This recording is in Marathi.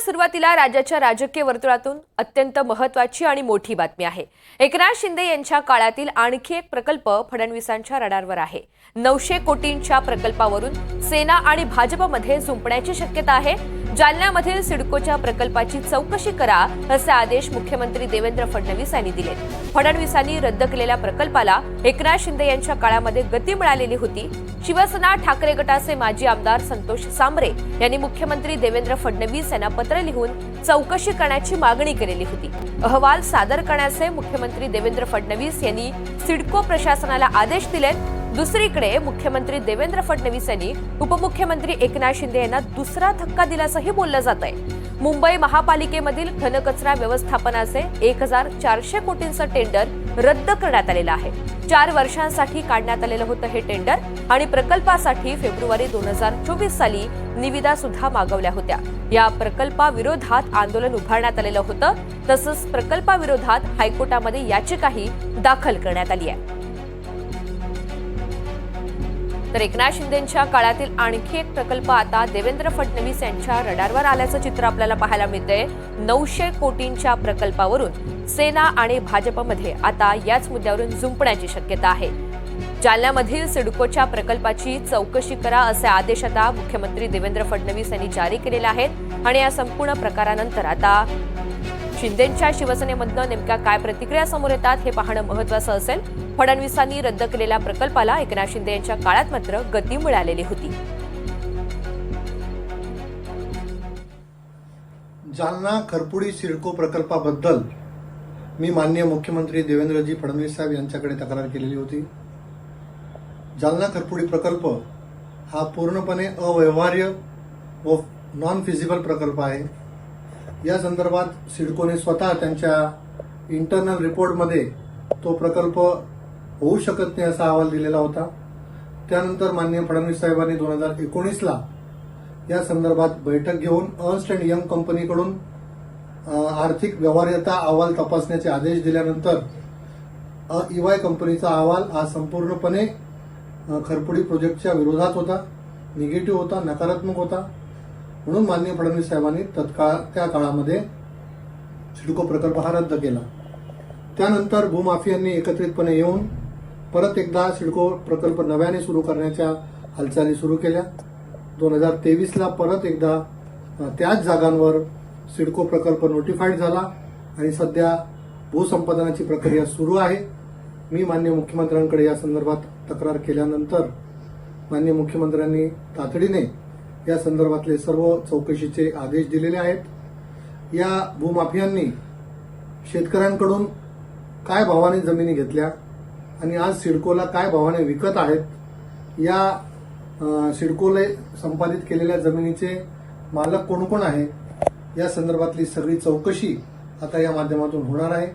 सुरुवातीला राज्याच्या राजकीय वर्तुळातून अत्यंत महत्वाची आणि मोठी बातमी आहे. एकनाथ शिंदे यांच्या काळातील आणखी एक प्रकल्प फडणवीसांच्या रडारवर आहे. नऊशे कोटींच्या प्रकल्पावरून सेना आणि भाजपमध्ये झुंपण्याची शक्यता आहे. जालन्यामधील सिडकोच्या प्रकल्पाची चौकशी करा असे आदेश मुख्यमंत्री देवेंद्र फडणवीस यांनी दिले. फडणवीसांनी रद्द केलेल्या प्रकल्पाला एकनाथ शिंदे यांच्या काळामध्ये गती मिळालेली होती. शिवसेना ठाकरे गटाचे माजी आमदार संतोष सांबरे यांनी मुख्यमंत्री देवेंद्र फडणवीस यांना पत्र लिहून चौकशी करण्याची मागणी केलेली होती. अहवाल सादर करण्याचे मुख्यमंत्री देवेंद्र फडणवीस यांनी सिडको प्रशासनाला आदेश दिले दुसरीकडे मुख्यमंत्री देवेंद्र फडणवीस यांनी उपमुख्यमंत्री एकनाथ शिंदे यांना दुसरा धक्का दिल्याचंही बोललं जात आहे मुंबई महापालिकेमधील घनकचरा व्यवस्थापनाचे एक हजार चारशे कोटींचं टेंडर रद्द करण्यात आलेलं आहे. चार वर्षांसाठी काढण्यात आलेलं होतं हे टेंडर आणि प्रकल्पासाठी फेब्रुवारी दोन हजार चोवीस साली निविदा सुद्धा मागवल्या होत्या. या प्रकल्पाविरोधात आंदोलन उभारण्यात आलेलं होतं तसंच प्रकल्पाविरोधात हायकोर्टामध्ये याचिकाही दाखल करण्यात आली आहे. तर एकनाथ शिंदेच्या काळातील आणखी एक प्रकल्प आता देवेंद्र फडणवीस यांच्या रडारवर आल्याचं चित्र आपल्याला पाहायला मिळतंय. नऊशे कोटींच्या प्रकल्पावरून सेना आणि भाजपमध्ये आता याच मुद्द्यावरून जुंपण्याची शक्यता आहे. जालन्यामधील सिडकोच्या प्रकल्पाची चौकशी करा असे आदेश आता मुख्यमंत्री देवेंद्र फडणवीस यांनी जारी केलेले आहेत आणि या संपूर्ण प्रकारानंतर आता शिंदेच्या शिवसेनेमधनं नेमक्या काय प्रतिक्रिया समोर येतात हे पाहणं महत्वाचं असेल. फडणवीसांनी रद्द केलेल्या प्रकल्पाला एकनाथ शिंदे यांच्या काळात मात्र गती मिळालेली होती. जालना खरपुडी सिडको प्रकल्पाबद्दल मी माननीय मुख्यमंत्री देवेंद्रजी फडणवीस साहेब यांच्याकडे तक्रार केलेली होती. जालना खरपुडी प्रकल्प हा पूर्णपणे अव्यवहार्य व नॉन फिजिबल प्रकल्प आहे. या संदर्भात सिडकोने स्वतः त्यांच्या इंटरनल रिपोर्टमध्ये तो प्रकल्प होऊ शकत नाही असा अहवाल दिलेला होता. त्यानंतर माननीय फडणवीस साहेबांनी दोन हजार एकोणीसला या संदर्भात बैठक घेऊन अर्न्स्ट अँड यंग कंपनीकडून आर्थिक व्यवहार्यता अहवाल तपासण्याचे आदेश दिल्यानंतर ईवाय कंपनीचा अहवाल हा संपूर्णपणे खरपुडी प्रोजेक्टच्या विरोधात होता. निगेटिव्ह होता नकारात्मक होता. म्हणून माननीय फडणवीस साहेबांनी तत्काळ त्या काळामध्ये सिडको प्रकल्प हा रद्द केला. त्यानंतर भूमाफियांनी एकत्रितपणे येऊन परत एकदा सिडको प्रकल्प नव्याने सुरू करण्याच्या हालचाली सुरू केल्या. दोन हजार तेवीसला परत एकदा त्याच जागांवर सिडको प्रकल्प नोटिफाईड झाला आणि सध्या भूसंपादनाची प्रक्रिया सुरू आहे. मी मान्य मुख्यमंत्र्यांकडे या संदर्भात तक्रार केल्यानंतर मान्य मुख्यमंत्र्यांनी तातडीने या संदर्भातले सर्व चौकशीचे आदेश दिलेले आहेत. या भूमाफियांनी शेतकऱ्यांकडून काय भावाने जमिनी घेतल्या आणि आज सिडकोला काय भावाने विकत आहेत या सिडकोले संपादित केलेल्या जमिनीचे मालक कोण कोण आहे या संदर्भातली सगळी चौकशी आता या माध्यमातून होणार आहे.